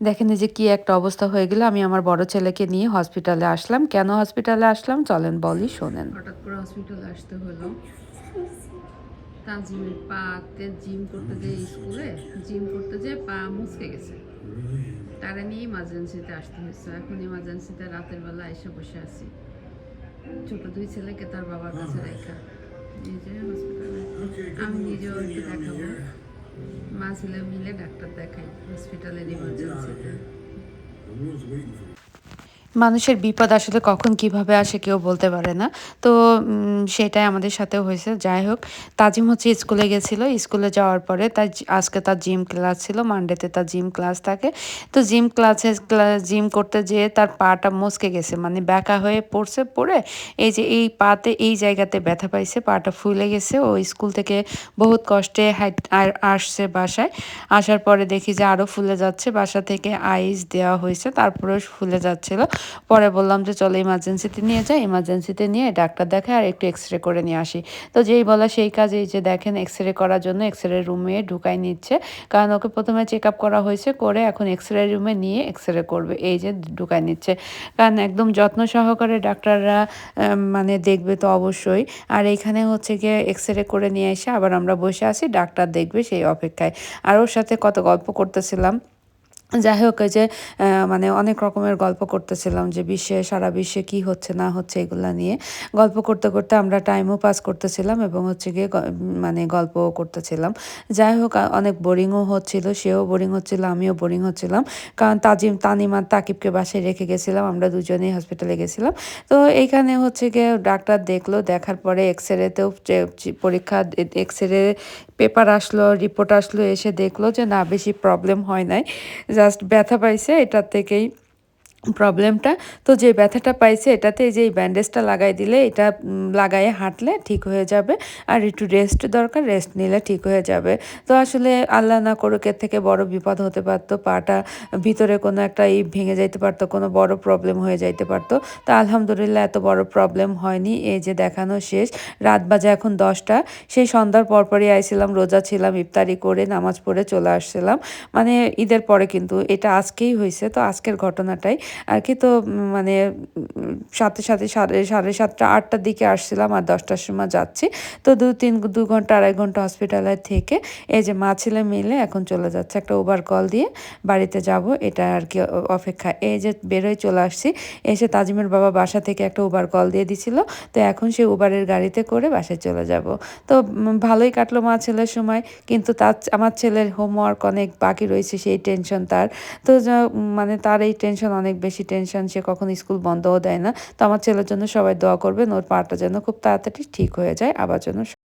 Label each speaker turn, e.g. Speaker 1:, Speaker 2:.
Speaker 1: দেখেন যে কি একটা অবস্থা হয়ে গেল। আমি আমার বড় ছেলেকে নিয়ে হসপিটালে আসলাম। কেন হসপিটালে আসলাম? চলেন, বলি, শোনেন। হঠাৎ করে হসপিটালে আসতে হলো। তাজিমের পাতে জিম করতে যে স্কুলে, জিম করতে যে পা মুচকে গেছে। তারা নিয়ে ইমার্জেন্সিতে আসতে হয়েছে। এখন ইমার্জেন্সিতে রাতের বেলা এসে বসে আছি। ছোট দুই ছেলেকে তার বাবার কাছে রেখা যে হসপিটালে আমি নিজেও দেখাবো। মা ছেলে মিলে ডাক্তার দেখাই হসপিটালের ইমার্জেন্সিতে মানুষের বিপদ আসলে কখন কীভাবে আসে কেউ বলতে পারে না। তো সেটাই আমাদের সাথেও হয়েছে। যাই হোক, তাজিম হচ্ছে স্কুলে গেছিল। স্কুলে যাওয়ার পরে তার আজকে তার জিম ক্লাস ছিল। মানডেতে তার জিম ক্লাস থাকে। তো জিম ক্লাসে জিম করতে যেয়ে তার পাটা মচকে গেছে। মানে ব্যাকা হয়ে পড়ছে, পড়ে এই যে এই পাতে, এই জায়গাতে ব্যথা পাইছে, পাটা ফুলে গেছে। ও স্কুল থেকে বহুত কষ্টে হাইট আসছে বাসায়। আসার পরে দেখি যে আরও ফুলে যাচ্ছে। বাসা থেকে আইস দেওয়া হয়েছে, তারপরেও ফুলে যাচ্ছিল। পরে বললাম যে চলো ইমার্জেন্সিতে নিয়ে যাই ইমার্জেন্সিতে নিয়ে ডাক্তার দেখায় আর একটু এক্স রে করে নিয়ে আসি। তো যেই বলা সেই কাজ এই যে দেখেন এক্স রে করার জন্য এক্স রে রুমে ঢুকাই নিচ্ছে। কারণ ওকে প্রথমে চেক আপ করা হয়েছে, করে এখন এক্স রে রুমে নিয়ে এক্স রে করবে, এই যে ঢুকাই নিচ্ছে। কারণ একদম যত্ন সহকারে ডাক্তাররা মানে দেখবে তো অবশ্যই। আর এইখানে হচ্ছে গিয়ে এক্স রে করে নিয়ে এসে আবার আমরা বসে আছি, ডাক্তার দেখবে সেই অপেক্ষায়। আর ওর সাথে কত গল্প করতেছিলাম। যাই হোক যে মানে অনেক রকমের গল্প করতেছিলাম যে বিশ্বে, সারা বিশ্বে কি হচ্ছে, না হচ্ছে এগুলা নিয়ে। গল্প করতে করতে আমরা টাইমও পাস করতেছিলাম এবং হচ্ছে গিয়ে মানে গল্পও করতেছিলাম। যাই হোক অনেক বোরিংও হচ্ছিল, সেও বোরিং হচ্ছিল, আমিও বোরিং হচ্ছিলাম। কারণ তাজিম, তানিমা তাকিবকে বাসায় রেখে গেছিলাম, আমরা দুজনেই হসপিটালে গেছিলাম। তো এইখানে হচ্ছে গিয়ে ডাক্তার দেখল, দেখার পরে এক্স রেতেও পরীক্ষা এক্স রে পেপার আসলো, রিপোর্ট আসলো, এসে দেখল যে না, বেশি প্রবলেম হয় নাই। জাস্ট ব্যথা পাইছে এটার থেকেই প্রবলেমটা। তো যে ব্যথাটা পাইছে, এটাতে যে এই ব্যান্ডেজটা লাগাই দিলে, এটা লাগায়ে হাঁটলে ঠিক হয়ে যাবে। আর একটু রেস্ট দরকার রেস্ট নিলে ঠিক হয়ে যাবে। তো আসলে আল্লাহ না করুক, এর থেকে বড় বিপদ হতে পারতো, পাটা ভিতরে কোনো একটা ই ভেঙে যাইতে পারতো, কোনো বড় প্রবলেম হয়ে যাইতে পারতো। তো আলহামদুলিল্লাহ এত বড় প্রবলেম হয়নি, এই যে দেখানো শেষ। রাত বাজে এখন দশটা, সেই সন্ধ্যার পরপরই আইছিলাম, রোজা ছিলাম, ইফতারি করে নামাজ পড়ে চলে আসছিলাম। মানে ঈদের পরে কিন্তু, এটা আজকেই হয়েছে তো আজকের ঘটনাটাই আর কি তো মানে সাথে সাথে সাড়ে সাড়ে সাতটা, আটটার দিকে আসছিলাম আর দশটার সময় যাচ্ছি। তো দু, তিন, দু ঘণ্টা, আড়াই ঘণ্টা হসপিটালে থেকে এই যে মা ছেলে মিলে এখন চলে যাচ্ছে একটা উবার কল দিয়ে, বাড়িতে যাব, এটা আর কি অপেক্ষা। এই যে বেরোয় চলে আসছি, এসে তাজিমের বাবা বাসা থেকে একটা উবার কল দিয়ে দিছিল, তো এখন সে উবারের গাড়িতে করে বাসায় চলে যাব। তো ভালোই কাটলো মা ছেলের সময়, কিন্তু তার আমার ছেলের হোমওয়ার্ক অনেক বাকি রয়েছে, সেই টেনশন তার। তো মানে তার এই টেনশন অনেক বেশি টেনশন সে কখনো স্কুল বন্ধও দেয় না। তো আমার ছেলের জন্য সবাই দোয়া করবেন, ওর পাটা যেন খুব তাড়াতাড়ি ঠিক হয়ে যায়, আবার যেন